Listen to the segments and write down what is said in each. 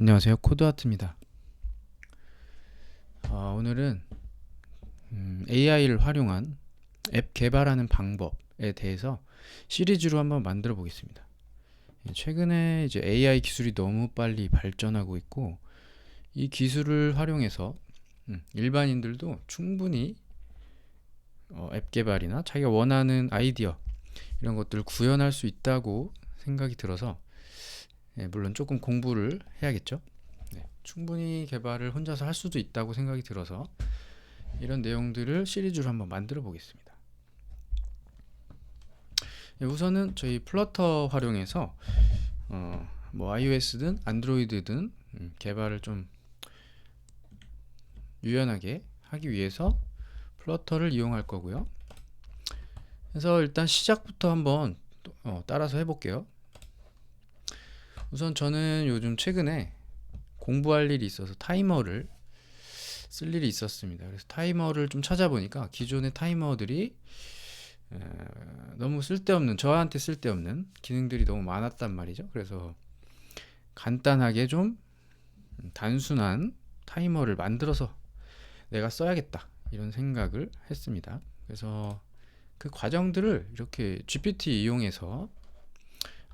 안녕하세요. 코드아트입니다. 어, 오늘은 음, AI를 활용한 앱 개발하는 방법에 대해서 시리즈로 한번 만들어 보겠습니다. 예, 최근에 이제 AI 기술이 너무 빨리 발전하고 있고 이 기술을 활용해서 음, 일반인들도 충분히 어, 앱 개발이나 자기가 원하는 아이디어 이런 것들을 구현할 수 있다고 생각이 들어서 예, 물론 조금 공부를 해야겠죠. 네, 충분히 개발을 혼자서 할 수도 있다고 생각이 들어서 이런 내용들을 시리즈로 한번 만들어 보겠습니다. 예, 우선은 저희 플러터 활용해서 어, 뭐 iOS든 안드로이드든 음, 개발을 좀 유연하게 하기 위해서 플러터를 이용할 거고요. 그래서 일단 시작부터 한번 어, 따라서 해볼게요. 우선 저는 요즘 최근에 공부할 일이 있어서 타이머를 쓸 일이 있었습니다. 그래서 타이머를 좀 찾아보니까 기존의 타이머들이 에, 너무 쓸데없는 저한테 쓸데없는 기능들이 너무 많았단 말이죠. 그래서 간단하게 좀 단순한 타이머를 만들어서 내가 써야겠다 이런 생각을 했습니다. 그래서 그 과정들을 이렇게 GPT 이용해서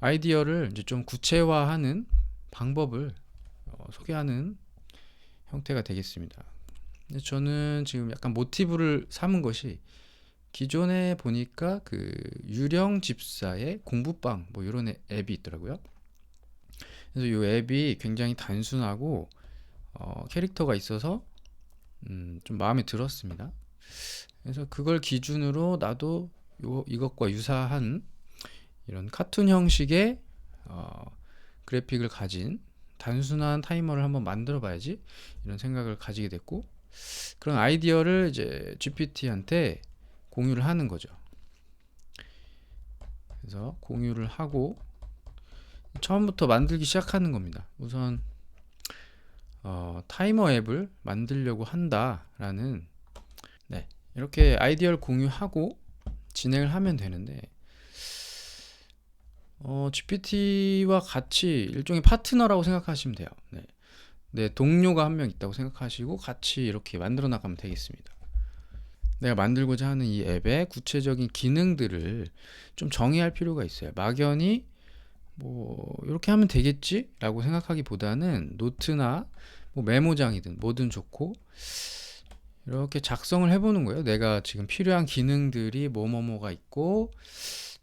아이디어를 이제 좀 구체화하는 방법을 어, 소개하는 형태가 되겠습니다. 저는 지금 약간 모티브를 삼은 것이 기존에 보니까 그 유령 집사의 공부방 뭐 이런 앱이 있더라고요. 그래서 이 앱이 굉장히 단순하고 어, 캐릭터가 있어서 음, 좀 마음에 들었습니다. 그래서 그걸 기준으로 나도 요, 이것과 유사한 이런 카툰 형식의 어, 그래픽을 가진 단순한 타이머를 한번 만들어 봐야지 이런 생각을 가지게 됐고 그런 아이디어를 이제 GPT한테 공유를 하는 거죠. 그래서 공유를 하고 처음부터 만들기 시작하는 겁니다. 우선 어, 타이머 앱을 만들려고 한다라는 네, 이렇게 아이디어를 공유하고 진행을 하면 되는데 어, GPT와 같이 일종의 파트너라고 생각하시면 돼요. 네. 네, 동료가 한 명 있다고 생각하시고 같이 이렇게 만들어 나가면 되겠습니다. 내가 만들고자 하는 이 앱의 구체적인 기능들을 좀 정의할 필요가 있어요. 막연히 뭐 이렇게 하면 되겠지라고 생각하기보다는 노트나 뭐 메모장이든 뭐든 좋고 이렇게 작성을 해보는 거예요. 내가 지금 필요한 기능들이 뭐뭐뭐가 있고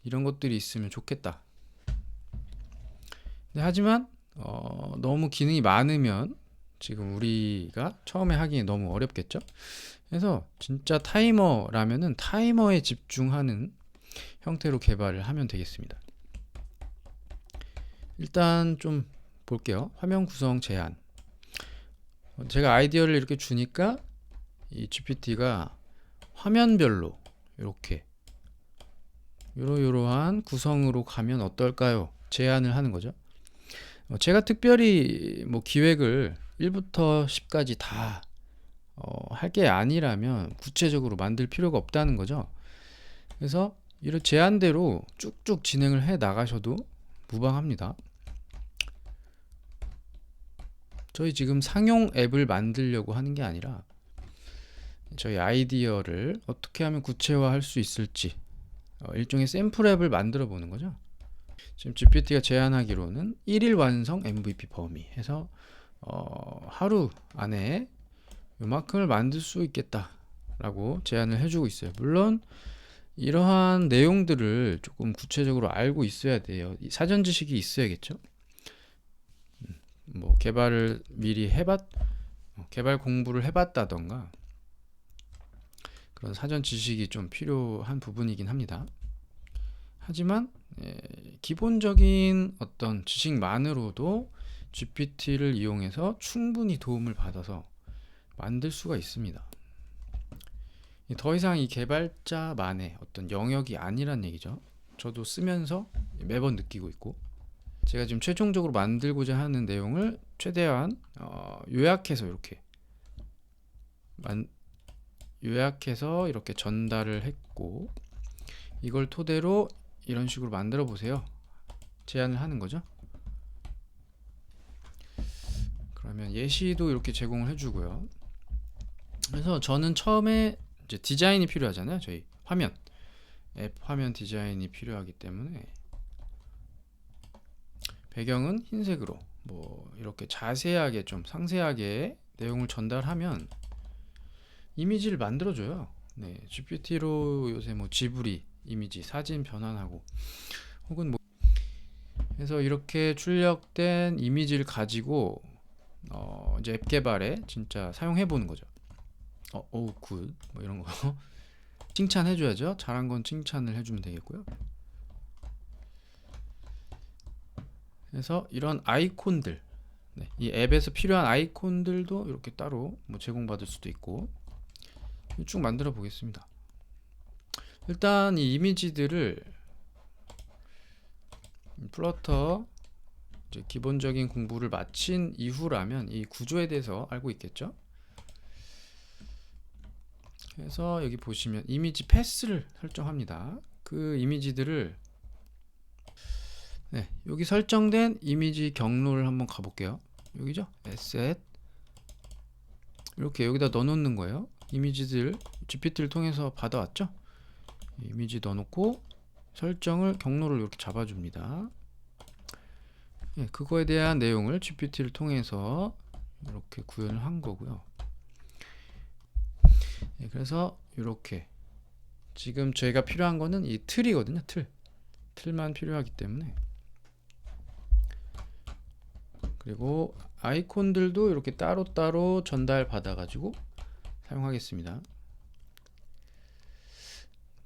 이런 것들이 있으면 좋겠다. 네, 하지만 어, 너무 기능이 많으면 지금 우리가 처음에 하기 너무 어렵겠죠. 그래서 진짜 타이머라면은 타이머에 집중하는 형태로 개발을 하면 되겠습니다. 일단 좀 볼게요. 화면 구성 제한. 제가 아이디어를 이렇게 주니까 이 GPT가 화면별로 이렇게 요러요러한 구성으로 가면 어떨까요? 제안을 하는 거죠. 어, 제가 특별히 뭐 기획을 1부터 10까지 다 어, 할 게 아니라면 구체적으로 만들 필요가 없다는 거죠. 그래서 이런 제안대로 쭉쭉 진행을 해 나가셔도 무방합니다. 저희 지금 상용 앱을 만들려고 하는 게 아니라 저희 아이디어를 어떻게 하면 구체화할 수 있을지 어, 일종의 샘플 앱을 만들어 보는 거죠. 지금 GPT가 제안하기로는 1일 완성 MVP 범위 해서 어, 하루 안에 요만큼을 만들 수 있겠다라고 제안을 해주고 있어요. 물론 이러한 내용들을 조금 구체적으로 알고 있어야 돼요. 사전 지식이 있어야겠죠. 음, 뭐 개발을 미리 해봤 어, 개발 공부를 해봤다던가 그런 사전 지식이 좀 필요한 부분이긴 합니다. 하지만 예, 기본적인 어떤 지식만으로도 GPT를 이용해서 충분히 도움을 받아서 만들 수가 있습니다. 더 이상 이 개발자만의 어떤 영역이 아니란 얘기죠. 저도 쓰면서 매번 느끼고 있고 제가 지금 최종적으로 만들고자 하는 내용을 최대한 어, 요약해서 이렇게 만, 요약해서 이렇게 전달을 했고 이걸 토대로 이런 식으로 만들어 보세요. 제안을 하는 거죠. 그러면 예시도 이렇게 제공을 해주고요. 그래서 저는 처음에 이제 디자인이 필요하잖아요. 저희 화면 앱 화면 디자인이 필요하기 때문에 배경은 흰색으로 뭐 이렇게 자세하게 좀 상세하게 내용을 전달하면 이미지를 만들어줘요. 네, GPT로 요새 뭐 지브리 이미지 사진 변환하고 혹은 뭐 그래서 이렇게 출력된 이미지를 가지고 어 이제 앱 개발에 진짜 사용해 보는 거죠. 어, 오, 굿. 뭐 이런 거. 칭찬해 줘야죠. 잘한 건 칭찬을 해 주면 되겠고요. 그래서 이런 아이콘들 네, 이 앱에서 필요한 아이콘들도 이렇게 따로 뭐 제공받을 수도 있고 쭉 만들어 보겠습니다. 일단 이 이미지들을 플러터 이제 기본적인 공부를 마친 이후라면 이 구조에 대해서 알고 있겠죠? 그래서 여기 보시면 이미지 패스를 설정합니다. 그 이미지들을 네, 여기 설정된 이미지 경로를 한번 가볼게요. 여기죠? asset 이렇게 여기다 넣어놓는 거예요. 이미지들 GPT를 통해서 받아왔죠? 이미지 넣어놓고 설정을 경로를 이렇게 잡아줍니다. 예, 그거에 대한 내용을 GPT를 통해서 이렇게 구현을 한 거고요. 예, 그래서 이렇게 지금 저희가 필요한 거는 이 틀이거든요. 틀. 틀만 필요하기 때문에 그리고 아이콘들도 이렇게 따로따로 전달 받아 가지고 사용하겠습니다.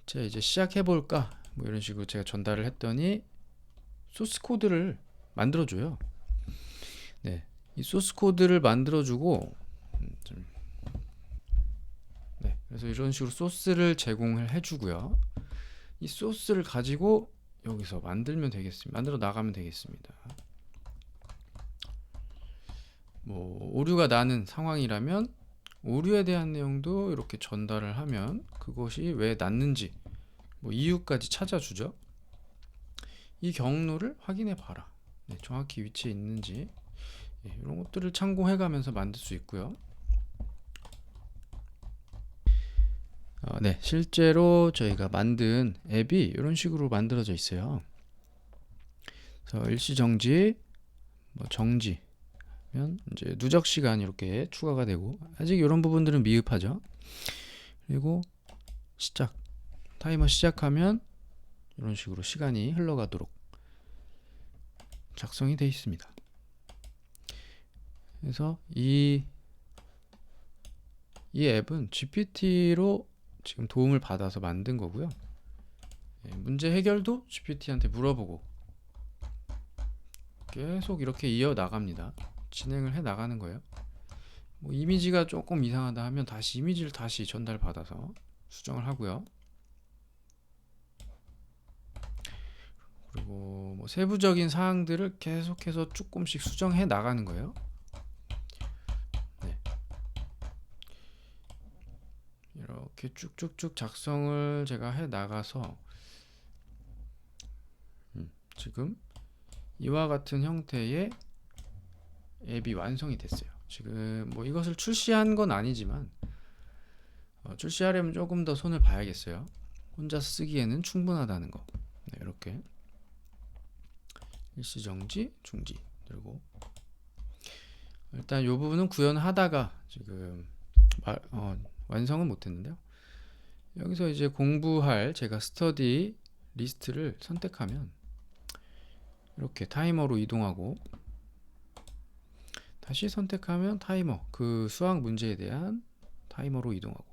자, 이제 시작해 볼까? 뭐 이런 식으로 제가 전달을 했더니 소스 코드를 만들어 줘요. 네. 이 소스 코드를 만들어 주고 음, 좀 네, 그래서 이런 식으로 소스를 제공을 해주고요. 이 소스를 가지고 여기서 만들면 되겠습니다. 만들어 나가면 되겠습니다. 뭐 오류가 나는 상황이라면 오류에 대한 내용도 이렇게 전달을 하면 그것이 왜 났는지 뭐 이유까지 찾아주죠. 이 경로를 확인해 봐라. 네, 정확히 위치에 있는지 예, 이런 것들을 참고해가면서 만들 수 있고요. 어, 네, 실제로 저희가 만든 앱이 이런 식으로 만들어져 있어요. 그래서 일시 정지, 뭐 정지면 이제 누적 시간 이렇게 추가가 되고 아직 이런 부분들은 미흡하죠. 그리고 시작 타이머 시작하면 이런 식으로 시간이 흘러가도록 작성이 되어 있습니다. 그래서 이, 이 앱은 GPT로 지금 도움을 받아서 만든 거고요. 예, 문제 해결도 GPT한테 물어보고 계속 이렇게 이어 나갑니다. 진행을 해 나가는 거예요. 뭐 이미지가 조금 이상하다 하면 다시 이미지를 다시 전달 받아서 수정을 하고요. 그리고 뭐 세부적인 사항들을 계속해서 조금씩 수정해 나가는 거예요. 네. 이렇게 쭉쭉쭉 작성을 제가 해 나가서 음, 지금 이와 같은 형태의 앱이 완성이 됐어요. 지금 뭐 이것을 출시한 건 아니지만 어, 출시하려면 조금 더 손을 봐야겠어요. 혼자 쓰기에는 충분하다는 거. 네, 이렇게 일시 정지, 중지 그리고 일단 이 부분은 구현하다가 지금 말, 어, 완성은 못했는데요. 여기서 이제 공부할 제가 스터디 리스트를 선택하면 이렇게 타이머로 이동하고 다시 선택하면 타이머 그 수학 문제에 대한 타이머로 이동하고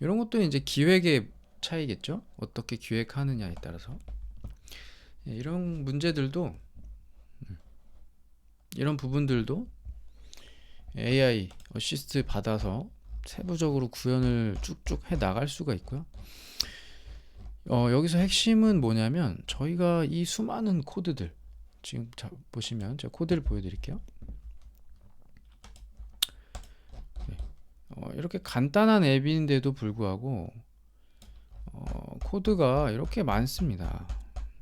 이런 것도 이제 기획의 차이겠죠? 어떻게 기획하느냐에 따라서. 예, 이런 문제들도 음, 이런 부분들도 AI 어시스트 받아서 세부적으로 구현을 쭉쭉 해 나갈 수가 있고요. 어, 여기서 핵심은 뭐냐면 저희가 이 수많은 코드들 지금 자, 보시면 제가 코드를 보여드릴게요 어, 이렇게 간단한 앱인데도 불구하고 어, 코드가 이렇게 많습니다.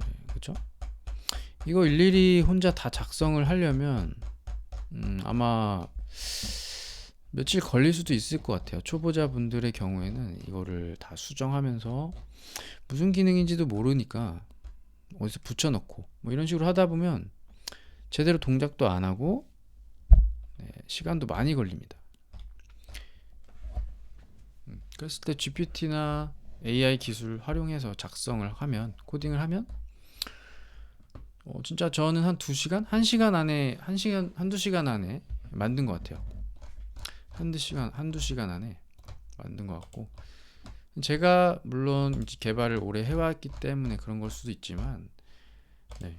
네, 그렇죠? 이거 일일이 혼자 다 작성을 하려면 음, 아마 며칠 걸릴 수도 있을 것 같아요. 초보자분들의 경우에는 이거를 다 수정하면서 무슨 기능인지도 모르니까 어디서 붙여넣고 뭐 이런 식으로 하다 보면 제대로 동작도 안 하고 네, 시간도 많이 걸립니다. 음, 그랬을 때 GPT나 AI 기술 활용해서 작성을 하면 코딩을 하면 어, 진짜 저는 한 2시간? 1시간 안에 1시간 한두 시간 안에 만든 것 같아요. 한두 시간 한두 시간 안에 만든 것 같고 제가 물론 개발을 오래 해왔기 때문에 그런 걸 수도 있지만 네.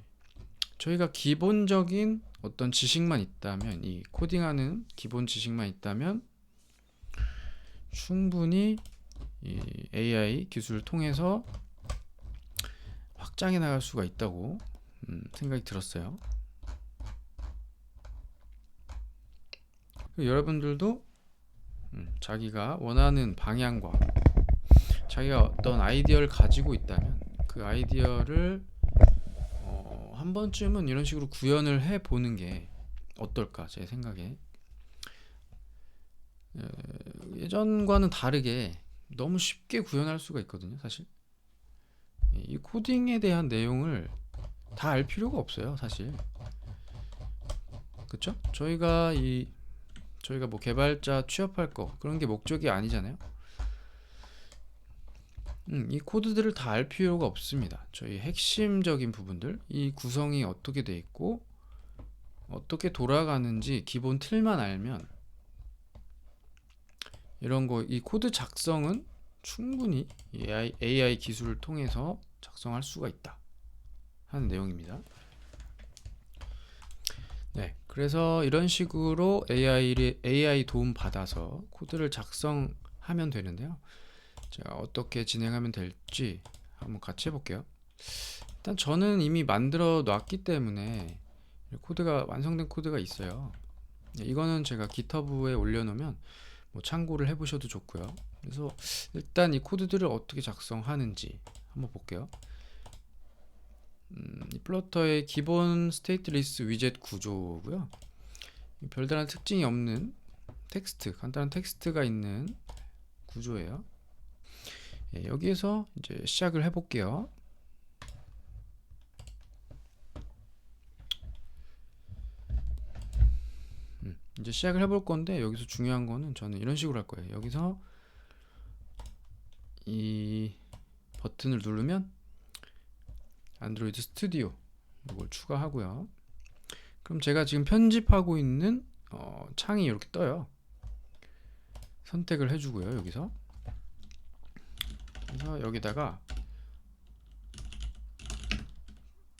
저희가 기본적인 어떤 지식만 있다면 이 코딩하는 기본 지식만 있다면 충분히 이 AI 기술을 통해서 확장해 나갈 수가 있다고 음, 생각이 들었어요. 여러분들도 음, 자기가 원하는 방향과 자기가 어떤 아이디어를 가지고 있다면 그 아이디어를 어, 한 번쯤은 이런 식으로 구현을 해 보는 게 어떨까 제 생각에 어, 예전과는 다르게 너무 쉽게 구현할 수가 있거든요 사실 이 코딩에 대한 내용을 다 알 필요가 없어요 사실 그쵸? 저희가 이 저희가 뭐 개발자 취업할 거 그런 게 목적이 아니잖아요. 음, 이 코드들을 다 알 필요가 없습니다. 저희 핵심적인 부분들, 이 구성이 어떻게 돼 있고 어떻게 돌아가는지 기본 틀만 알면 이런 거 이 코드 작성은 충분히 AI, AI 기술을 통해서 작성할 수가 있다 하는 내용입니다. 네, 그래서 이런 식으로 AI를, AI 도움 받아서 코드를 작성하면 되는데요. 제가 어떻게 진행하면 될지 한번 같이 해볼게요. 일단 저는 이미 만들어 놨기 때문에 코드가 완성된 코드가 있어요. 네, 이거는 제가 GitHub에 올려놓으면 뭐 참고를 해보셔도 좋고요. 그래서 일단 이 코드들을 어떻게 작성하는지 한번 볼게요. 음, 이 플러터의 기본 스테이트리스 위젯 구조고요. 별다른 특징이 없는 텍스트, 간단한 텍스트가 있는 구조예요. 예, 여기에서 이제 시작을 해볼게요. 음, 이제 시작을 해볼 건데 여기서 중요한 거는 저는 이런 식으로 할 거예요. 여기서 이 버튼을 누르면 안드로이드 스튜디오 이걸 추가하고요. 그럼 제가 지금 편집하고 있는 어, 창이 이렇게 떠요. 선택을 해주고요. 여기서 그래서 여기다가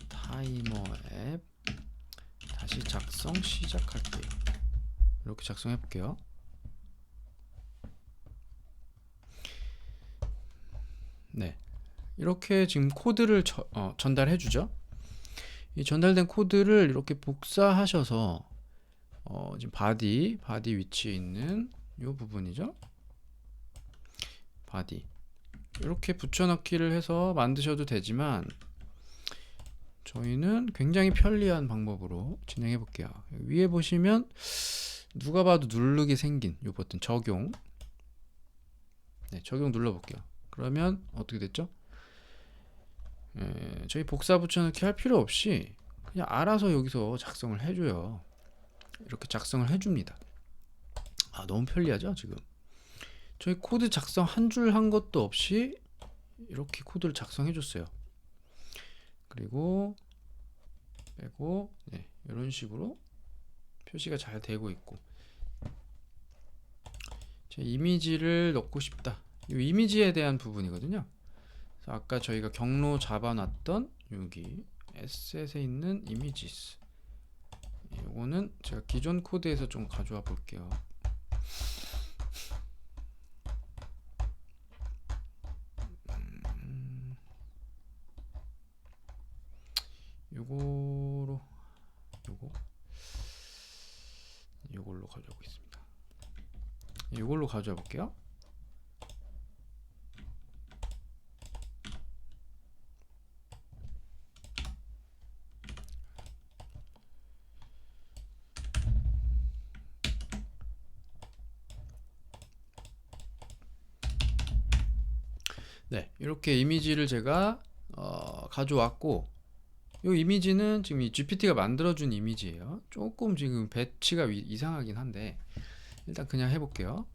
타이머 앱 다시 작성 시작할게요. 이렇게 작성해 볼게요. 네. 이렇게 지금 코드를 저, 어, 전달해 주죠. 이 전달된 코드를 이렇게 복사하셔서 어, 지금 바디 바디 위치에 있는 이 부분이죠. 바디 이렇게 붙여넣기를 해서 만드셔도 되지만 저희는 굉장히 편리한 방법으로 진행해 볼게요. 위에 보시면 누가 봐도 누르게 생긴 이 버튼 적용 네, 적용 눌러 볼게요. 그러면 어떻게 됐죠? 예, 저희 복사 붙여넣기 할 필요 없이 그냥 알아서 여기서 작성을 해줘요. 이렇게 작성을 해줍니다. 아 너무 편리하죠 지금. 저희 코드 작성 한 줄 한 것도 없이 이렇게 코드를 작성해줬어요. 그리고 빼고 네, 이런 식으로 표시가 잘 되고 있고 제 이미지를 넣고 싶다. 이 이미지에 대한 부분이거든요. 아까 저희가 경로 잡아놨던 여기 에셋에 있는 이미지스 이거는 제가 기존 코드에서 좀 가져와 볼게요. 음, 요거로 요거 요걸로 가져오겠습니다. 이걸로 가져와 볼게요. 네, 이렇게 이미지를 제가 어, 가져왔고 이 이미지는 지금 이 GPT가 만들어준 이미지예요. 조금 지금 배치가 위, 이상하긴 한데 일단 그냥 해볼게요.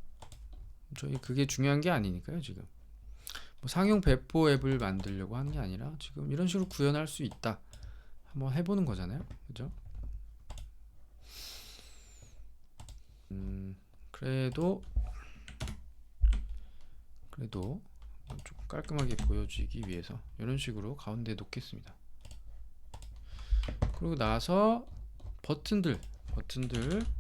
저희 그게 중요한 게 아니니까요 지금. 뭐 상용 배포 앱을 만들려고 하는 게 아니라 지금 이런 식으로 구현할 수 있다. 한번 해보는 거잖아요, 그죠? 음, 그래도 그래도 좀 깔끔하게 보여지기 위해서 이런 식으로 가운데 놓겠습니다. 그리고 나서 버튼들 버튼들 음,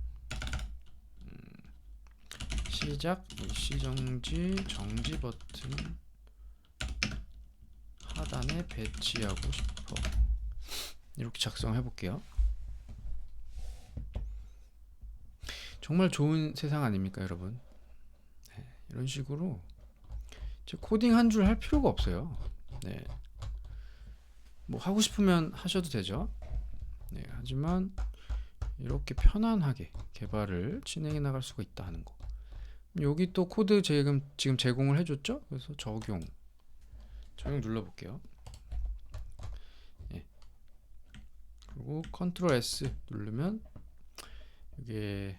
시작 일시정지 정지 버튼 하단에 배치하고 싶어 이렇게 작성해 볼게요. 정말 좋은 세상 아닙니까, 여러분? 네, 이런 식으로 코딩 한 줄 할 필요가 없어요. 네. 뭐 하고 싶으면 하셔도 되죠. 네, 하지만 이렇게 편안하게 개발을 진행해 나갈 수가 있다 하는 거. 여기 또 코드 지금 지금 제공을 해줬죠. 그래서 적용 적용 눌러볼게요. 예. 그리고 컨트롤 S 누르면 이게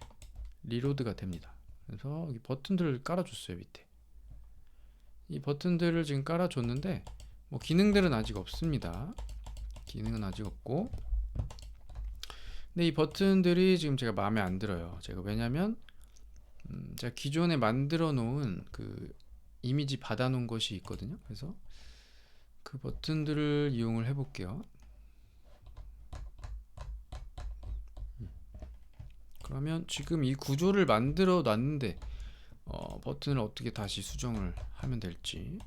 리로드가 됩니다. 그래서 여기 버튼들을 깔아줬어요 밑에. 이 버튼들을 지금 깔아줬는데 뭐 기능들은 아직 없습니다. 기능은 아직 없고 근데 이 버튼들이 지금 제가 마음에 안 들어요. 제가 왜냐면 음, 제가 기존에 만들어 놓은 그 이미지 받아 놓은 것이 있거든요. 그래서 그 버튼들을 이용을 해 볼게요. 음. 그러면 지금 이 구조를 만들어 놨는데 어, 버튼을 어떻게 다시 수정을 하면 될지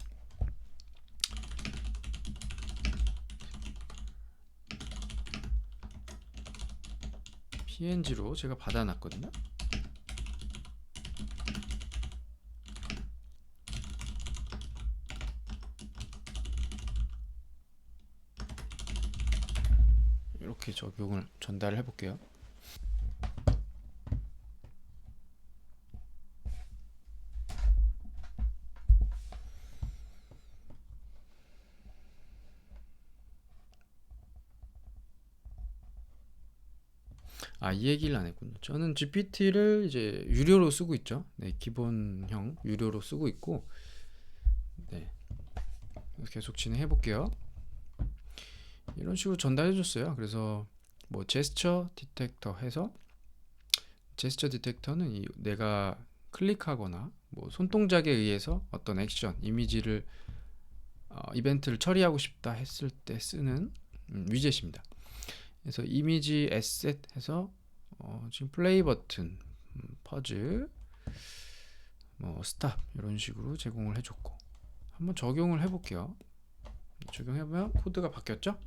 PNG로 제가 받아놨거든요. 이렇게 적용을 전달해 볼게요. 아, 이 얘기를 안 했군요. 저는 GPT를 이제 유료로 쓰고 있죠. 네, 기본형 유료로 쓰고 있고, 네, 계속 진행해 볼게요. 이런 식으로 전달해 줬어요. 그래서 뭐 제스처 디텍터 해서 제스처 디텍터는 이 내가 클릭하거나 뭐 손동작에 의해서 어떤 액션, 이미지를 어, 이벤트를 처리하고 싶다 했을 때 쓰는 음, 위젯입니다. 그래서 이미지 에셋 해서 어, 지금 플레이 버튼, 음, 퍼즈, 뭐 스탑 이런 식으로 제공을 해줬고 한번 적용을 해볼게요. 적용해보면 코드가 바뀌었죠?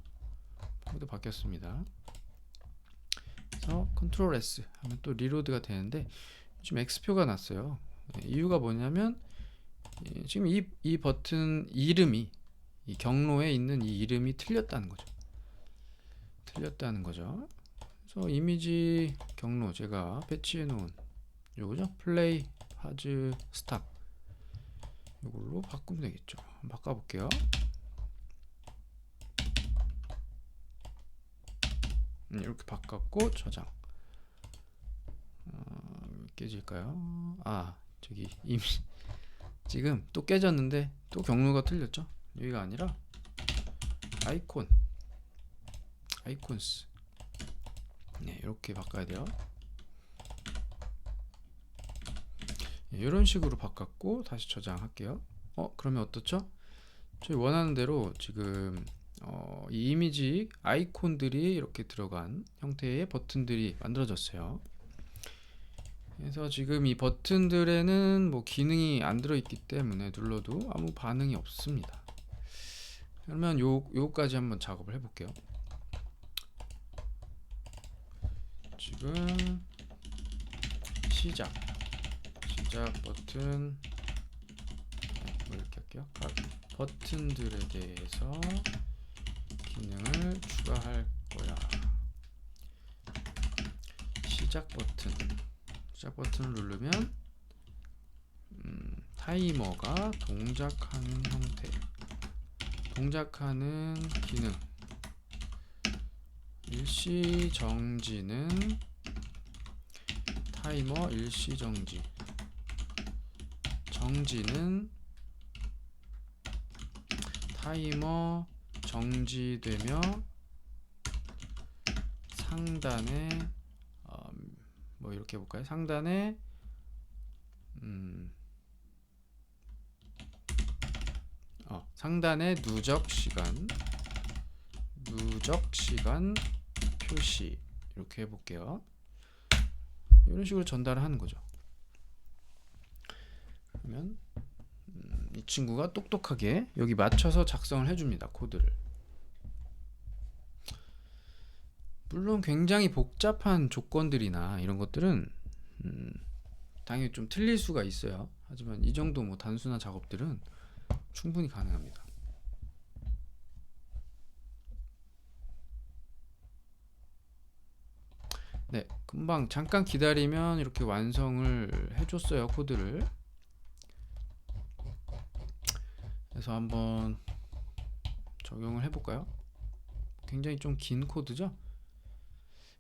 코드 바뀌었습니다. 그래서 컨트롤 S 하면 또 리로드가 되는데 지금 X표가 났어요. 네, 이유가 뭐냐면 예, 지금 이, 이 버튼 이름이 이 경로에 있는 이 이름이 틀렸다는 거죠. 틀렸다는 거죠. 그래서 이미지 경로 제가 배치해 놓은 요거죠. 플레이 파즈 스탑 이걸로 바꾸면 되겠죠. 한번 바꿔 볼게요. 이렇게 바꿨고 저장. 어, 깨질까요? 아 저기 이미 지금 또 깨졌는데 또 경로가 틀렸죠. 여기가 아니라 아이콘 아이콘스 네 이렇게 바꿔야 돼요 네, 이런 식으로 바꿨고 다시 저장할게요 어 그러면 어떻죠 저희 원하는 대로 지금 어, 이 이미지 아이콘들이 이렇게 들어간 형태의 버튼들이 만들어졌어요 그래서 지금 이 버튼들에는 뭐 기능이 안 들어있기 때문에 눌러도 아무 반응이 없습니다 그러면 요 요까지 한번 작업을 해볼게요. 지금 시작 시작 버튼 네, 뭐 이렇게 할게요. 각 버튼들에 대해서 기능을 추가할 거야. 시작 버튼. 시작 버튼을 누르면 음, 타이머가 동작하는 형태. 동작하는 기능. 일시 정지는 타이머 일시 정지. 정지는 타이머 정지되며 상단에 어, 뭐 이렇게 해볼까요? 상단에 음, 어, 상단에 누적 시간 누적 시간 표시 이렇게 해볼게요. 이런 식으로 전달을 하는 거죠. 그러면 음, 이 친구가 똑똑하게 여기 맞춰서 작성을 해줍니다. 코드를. 물론 굉장히 복잡한 조건들이나 이런 것들은 음, 당연히 좀 틀릴 수가 있어요. 하지만 이 정도 뭐 단순한 작업들은 충분히 가능합니다. 네, 금방 잠깐 기다리면 이렇게 완성을 해줬어요 코드를. 그래서 한번 적용을 해볼까요? 굉장히 좀 긴 코드죠?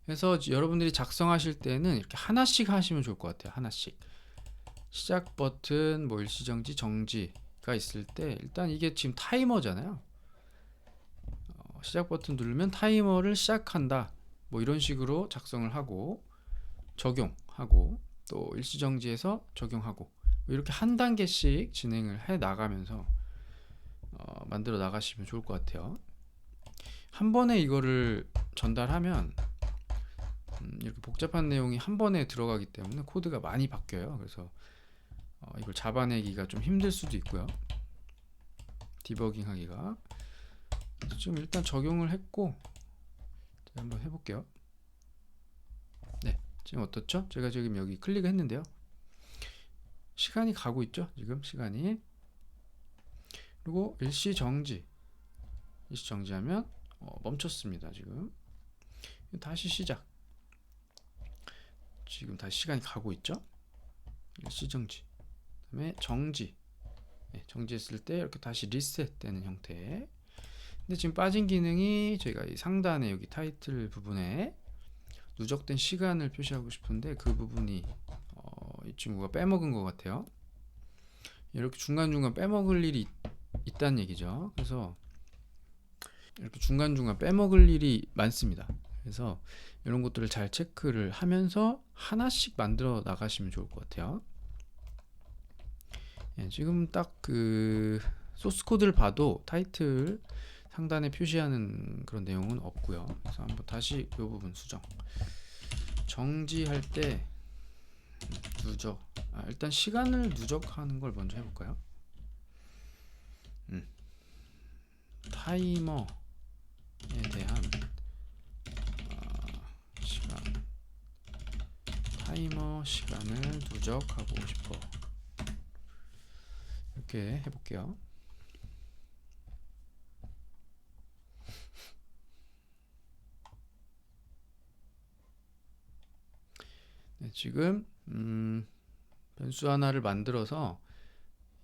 그래서 여러분들이 작성하실 때는 이렇게 하나씩 하시면 좋을 것 같아요. 하나씩. 시작 버튼, 뭐 일시정지, 정지가 있을 때 일단 이게 지금 타이머잖아요. 어, 시작 버튼 누르면 타이머를 시작한다. 뭐 이런 식으로 작성을 하고 적용하고 또 일시정지해서 적용하고 뭐 이렇게 한 단계씩 진행을 해 나가면서 어, 만들어 나가시면 좋을 것 같아요. 한 번에 이거를 전달하면 음, 이렇게 복잡한 내용이 한 번에 들어가기 때문에 코드가 많이 바뀌어요. 그래서 어, 이걸 잡아내기가 좀 힘들 수도 있고요. 디버깅하기가 지금 일단 적용을 했고 한번 해볼게요. 네, 지금 어떻죠? 제가 지금 여기 클릭했는데요. 시간이 가고 있죠? 지금 시간이 그리고 일시 정지 일시 정지하면 어, 멈췄습니다. 지금 다시 시작 지금 다시 시간이 가고 있죠? 일시 정지 그 다음에 정지 네, 정지했을 때 이렇게 다시 리셋 되는 형태 근데 지금 빠진 기능이 저희가 이 상단에 여기 타이틀 부분에 누적된 시간을 표시하고 싶은데 그 부분이 어, 이 친구가 빼먹은 것 같아요. 이렇게 중간중간 빼먹을 일이 있, 다는 얘기죠. 그래서 이렇게 중간중간 빼먹을 일이 많습니다. 그래서 이런 것들을 잘 체크를 하면서 하나씩 만들어 나가시면 좋을 것 같아요. 예, 지금 딱 그 소스 코드를 봐도 타이틀 상단에 표시하는 그런 내용은 없고요. 그래서 한번 다시 이 부분 수정. 정지할 때 누적. 아, 일단 시간을 누적하는 걸 먼저 해볼까요? 음. 타이머에 대한 어, 시간. 타이머 시간을 누적하고 싶어. 이렇게 해볼게요. 네, 지금 음, 변수 하나를 만들어서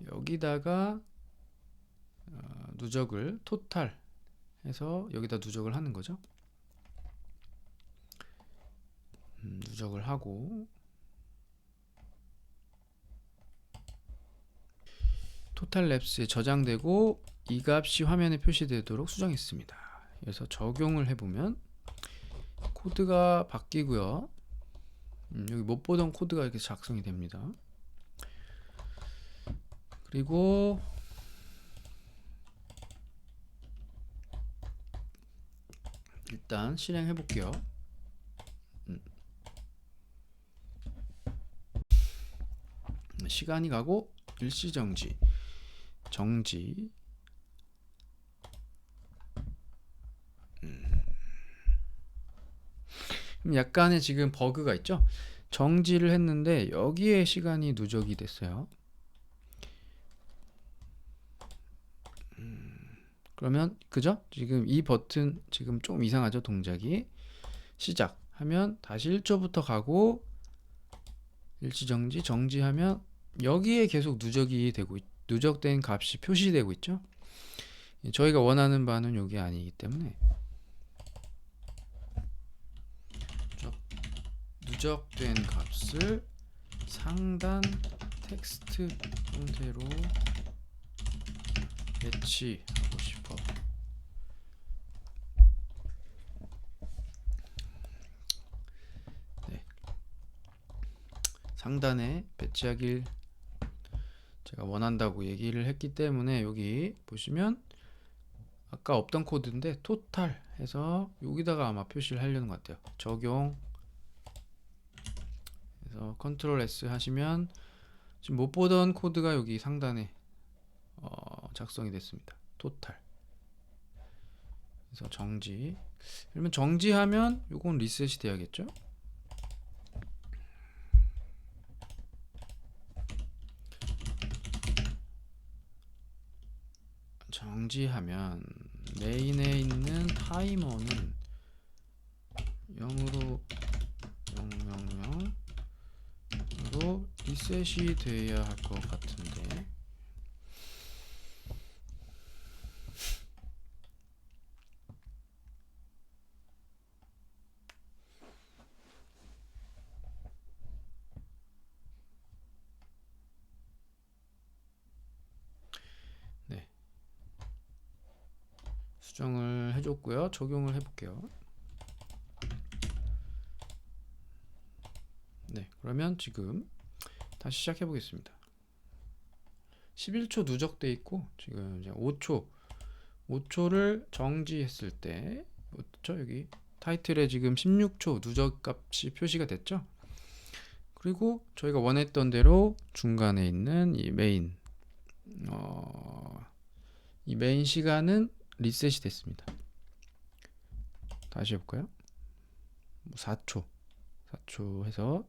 여기다가 어, 누적을 토탈 해서 여기다 누적을 하는 거죠. 음, 누적을 하고 토탈 랩스에 저장되고 이 값이 화면에 표시되도록 수정했습니다. 그래서 적용을 해보면 코드가 바뀌고요. 음, 여기 못 보던 코드가 이렇게 작성이 됩니다. 그리고 일단 실행해 볼게요. 음. 시간이 가고 일시 정지 정지 약간의 지금 버그가 있죠. 정지를 했는데 여기에 시간이 누적이 됐어요. 그러면 그죠? 지금 이 버튼 지금 좀 이상하죠 동작이 시작 하면 다시 1초부터 가고 일시정지 정지하면 여기에 계속 누적이 되고 있- 누적된 값이 표시되고 있죠. 저희가 원하는 바는 여기 아니기 때문에 누적- 누적된 값을 상단 텍스트 형태로 배치하고 싶어. 네. 상단에 배치하길 제가 원한다고 얘기를 했기 때문에 여기 보시면 아까 없던 코드인데 토탈 해서 여기다가 아마 표시를 하려는 것 같아요. 적용 그래서 컨트롤 S 하시면 지금 못 보던 코드가 여기 상단에 어, 작성이 됐습니다. 토탈. 그래서 정지. 그러면 정지하면 요건 리셋이 돼야겠죠? 정지하면 메인에 있는 타이머는 0으로 000으로 리셋이 돼야 할 것 같은데 수정을 해줬고요. 적용을 해볼게요. 네, 그러면 지금 다시 시작해 보겠습니다. 11초 누적돼 있고 지금 이제 5초 5초를 정지했을 때 그렇죠? 여기 타이틀에 지금 16초 누적 값이 표시가 됐죠? 그리고 저희가 원했던 대로 중간에 있는 이 메인 어, 이 메인 시간은 리셋이 됐습니다. 다시 해볼까요? 뭐 4초 4초 해서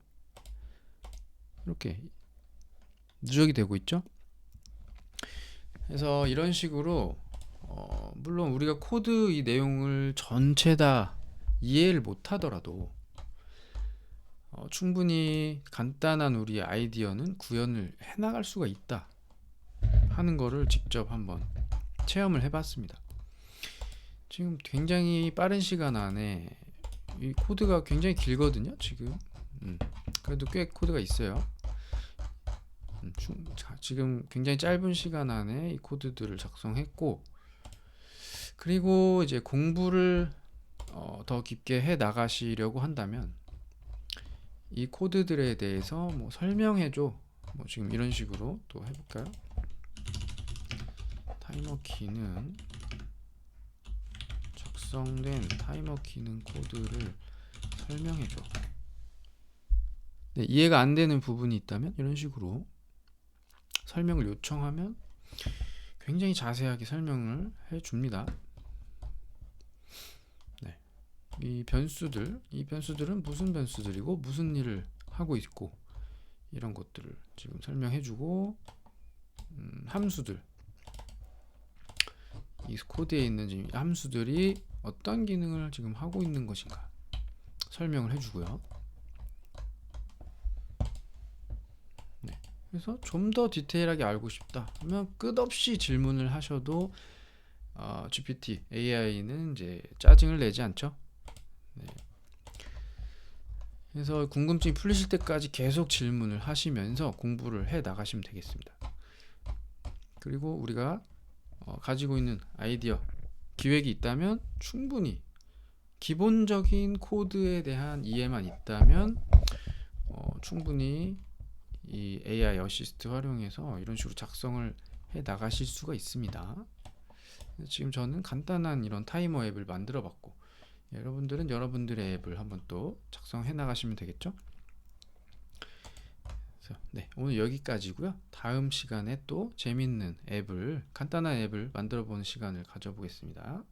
이렇게 누적이 되고 있죠. 그래서 이런 식으로 어, 물론 우리가 코드 이 내용을 전체 다 이해를 못하더라도 어, 충분히 간단한 우리 아이디어는 구현을 해나갈 수가 있다 하는 거를 직접 한번 체험을 해봤습니다. 지금 굉장히 빠른 시간 안에 이 코드가 굉장히 길거든요. 지금 음, 그래도 꽤 코드가 있어요. 음, 지금 굉장히 짧은 시간 안에 이 코드들을 작성했고 그리고 이제 공부를 어, 더 깊게 해 나가시려고 한다면 이 코드들에 대해서 뭐 설명해줘 뭐 지금 이런 식으로 또 해볼까요? 타이머 키는 작성된 타이머 키는 코드를 설명해줘. 네, 이해가 안 되는 부분이 있다면 이런 식으로 설명을 요청하면 굉장히 자세하게 설명을 해줍니다. 네. 이 변수들, 이 변수들은 무슨 변수들이고 무슨 일을 하고 있고 이런 것들을 지금 설명해주고 음, 함수들 이 코드에 있는 지금 함수들이 어떤 기능을 지금 하고 있는 것인가 설명을 해주고요. 네. 그래서 좀 더 디테일하게 알고 싶다 하면 끝없이 질문을 하셔도 어, GPT AI는 이제 짜증을 내지 않죠. 네. 그래서 궁금증이 풀리실 때까지 계속 질문을 하시면서 공부를 해 나가시면 되겠습니다. 그리고 우리가 어, 가지고 있는 아이디어, 기획이 있다면 충분히 기본적인 코드에 대한 이해만 있다면 어, 충분히 이 AI 어시스트 활용해서 이런 식으로 작성을 해 나가실 수가 있습니다. 지금 저는 간단한 이런 타이머 앱을 만들어 봤고 여러분들은 여러분들의 앱을 한번 또 작성해 나가시면 되겠죠? 네, 오늘 여기까지고요. 다음 시간에 또 재밌는 앱을 간단한 앱을 만들어 보는 시간을 가져보겠습니다.